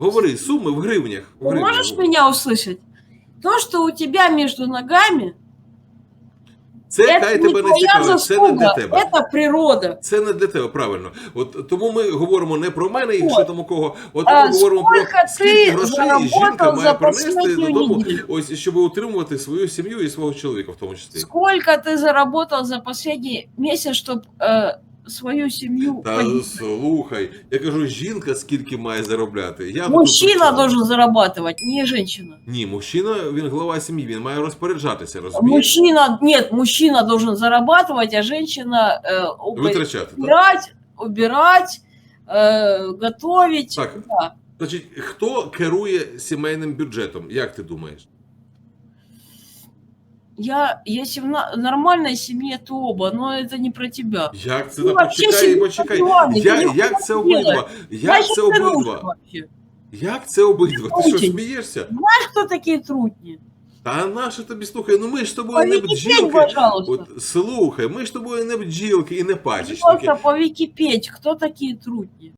Говори, суми в гривнях. В Ты гривнях. можешь меня услышать? То, что у тебя между ногами, Це это хай не тебе не твоя цікавить, це не для заслуга, тебе. это природа. Це не для тебе, правильно. От тому ми говоримо не про мене і От. що там у кого. От А ми говоримо про скільки скільки ти грошей жінка заработав має за принести последню додому, неділю? ось щоб утримувати свою сім'ю і свого чоловіка в тому числі. Сколько ты заработал за последний месяц, чтобы свою семью Та поднять? слухай, я кажу, жінка скільки має заробляти. Я тут Мужчина при чому? должен зарабатывать, не женщина. Ні, мужчина, він глава сім'ї, він має розпоряджатися, розумієш? Мужчина, нет, мужчина должен зарабатывать, а женщина э, оба- Витрачати. Так? убирать, убирать, э, готовить. Так. Да. Значить, хто керує сімейним бюджетом? Як ти думаєш? Я, если в на- нормальной семье, то оба, но это не про тебя. Як це Ну, та вообще почекай, сім'я почекай. Іванівна, Я, ти як ніхуя це не обидва? делаешь. Як Значит, це ты русский обидва? вообще. Як це обидва? Ти що Очень. смієшся? Кто такие трутни? Та наша тобі слухай, ну ми ж з тобою По не Википедии, бджілки. пожалуйста. От слухай, ми ж з тобою не бджілки і не пачечники. Просто по Википедии, кто такие трутни?